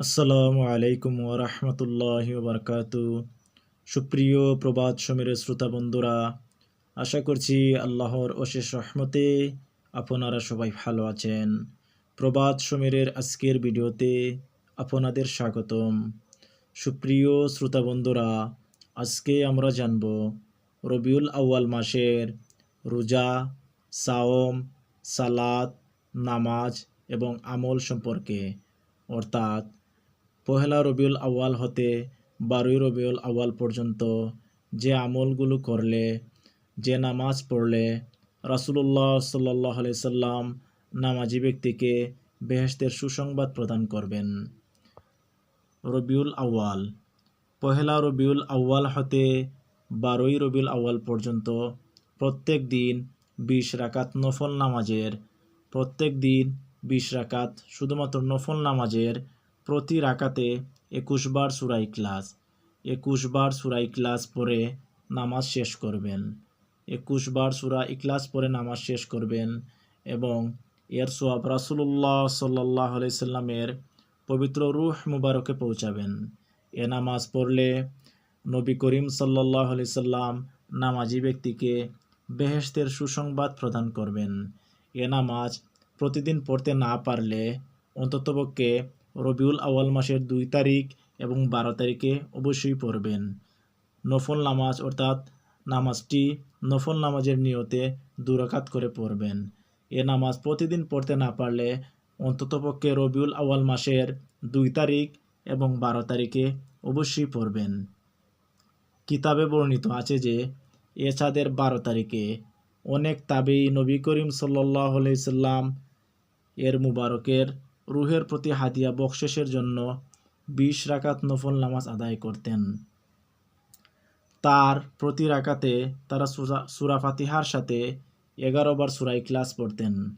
আসসালামু আলাইকুম ওরহমতুল্লাহ বারকাত সুপ্রিয় প্রবাদ সমীরের শ্রোতা বন্ধুরা, আশা করছি আল্লাহর অশেষ রহমতে আপনারা সবাই ভালো আছেন। প্রবাদ সমীরের আজকের ভিডিওতে আপনাদের স্বাগতম। সুপ্রিয় শ্রোতা বন্ধুরা, আজকে আমরা জানব রবিউল আউয়াল মাসের রোজা, সাওম, সালাত, নামাজ এবং আমল সম্পর্কে। অর্থাৎ পহেলা রবিউল আউয়াল হতে বারোই রবিউল আউয়াল পর্যন্ত যে আমলগুলো করলে, যে নামাজ পড়লে রাসুলুল্লাহ সাল্লাহ সাল্লাম নামাজি ব্যক্তিকে বেহেস্তের সুসংবাদ প্রদান করবেন। রবিউল আউয়াল। পহেলা রবিউল আউয়াল হতে বারোই রবিউল আউয়াল পর্যন্ত প্রত্যেক দিন বিশ রাকাত নফল নামাজের, প্রত্যেক দিন বিশ রাকাত শুধুমাত্র নফল নামাজের প্রতি রাকাতে একুশ বার সুরাই ক্লাস একুশ বার সুরাই ক্লাস পরে নামাজ শেষ করবেন। একুশ বার সুরা ইকলাস পরে নামাজ শেষ করবেন এবং এর সোয়াব রাসুল্লাহ সাল্লাহ সাল্লামের পবিত্র রুহ মুবারকে পৌঁছাবেন। এ নামাজ পড়লে নবী করিম সাল্লাহ সাল্লাম নামাজি ব্যক্তিকে বেহেস্তের সুসংবাদ প্রদান করবেন। এ নামাজ প্রতিদিন পড়তে না পারলে অন্ততপক্ষে রবিউল আওয়াল মাসের দুই তারিখ এবং বারো তারিখে অবশ্যই পড়বেন। নফল নামাজ অর্থাৎ নামাজটি নফল নামাজের নিয়তে দুরাকাত করে পড়বেন। এ নামাজ প্রতিদিন পড়তে না পারলে অন্ততপক্ষে রবিউল আওয়াল মাসের দুই তারিখ এবং বারো তারিখে অবশ্যই পড়বেন। কিতাবে বর্ণিত আছে যে এ চাঁদের বারো তারিখে অনেক তাবেই নবী করিম সাল্লাহ সাল্লাম এর মুবারকের রুহের প্রতি হাদিয়া বকশেষের জন্য বিশ রাকাত নফল নামাজ আদায় করতেন। তার প্রতি রাকাতে তারা সুরা ফাতিহার সাথে এগারো বার সুরা ইকলাস পড়তেন।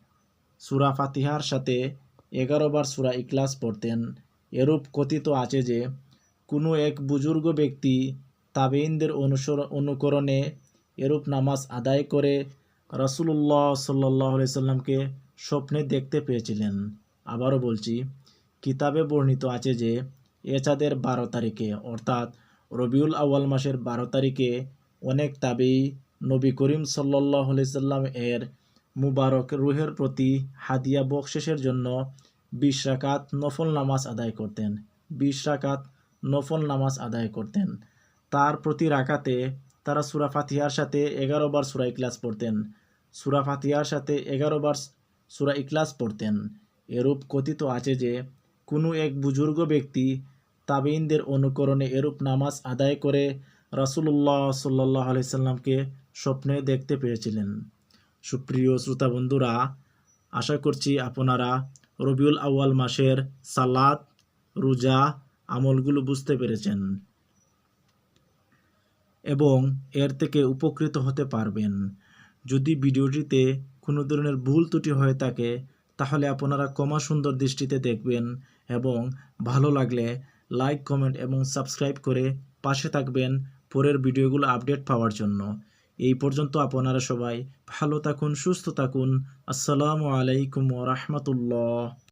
সুরা ফাতিহার সাথে এগারো বার সুরা ইকলাস পড়তেন। এরূপ কথিত আছে যে, কোনো এক বুজুর্গ ব্যক্তি তাবেইনদের অনুসর অনুকরণে এরূপ নামাজ আদায় করে রাসুল্লাহ সাল্লাহ সাল্লামকে স্বপ্নে দেখতে পেয়েছিলেন। আবারও বলছি, কিতাবে বর্ণিত আছে যে এ চাঁদের বারো তারিখে, অর্থাৎ রবিউল আউয়াল মাসের বারো তারিখে অনেক তাবেই নবী করিম সাল্লাহ সাল্লাম এর মুবারক রুহের প্রতি হাদিয়া বকশেষের জন্য বিশ রাকাত নফল নামাজ আদায় করতেন। বিশ রাকাত নফল নামাজ আদায় করতেন। তার প্রতি রাকাতে তারা সুরা ফাতিহার সাথে এগারো বার সুরা ইকলাস পড়তেন। সুরা ফাতিহার সাথে এগারো বার সুরা ইকলাস পড়তেন। এরূপ কথিত আছে যে, কোনো এক বুজুর্গ ব্যক্তি তাবেইনদের অনুকরণে এরূপ নামাজ আদায় করে রাসুল্লাহ সাল্লাহ আলাইসাল্লামকে স্বপ্নে দেখতে পেয়েছিলেন। সুপ্রিয় শ্রোতা বন্ধুরা, আশা করছি আপনারা রবিউল আউয়াল মাসের সালাদ রোজা, আমলগুলো বুঝতে পেরেছেন এবং এর থেকে উপকৃত হতে পারবেন। যদি ভিডিওটিতে কোনো ধরনের ভুল ত্রুটি হয়ে থাকে তাহলে আপনারা কমা সুন্দর দৃষ্টিতে দেখবেন এবং ভালো লাগলে লাইক কমেন্ট এবং সাবস্ক্রাইব করে পাশে থাকবেন পরের ভিডিওগুলো আপডেট পাওয়ার জন্য। এই পর্যন্ত আপনারা সবাই ভালো থাকুন, সুস্থ থাকুন। আসসালামু আলাইকুম রহমতুল্লাহ।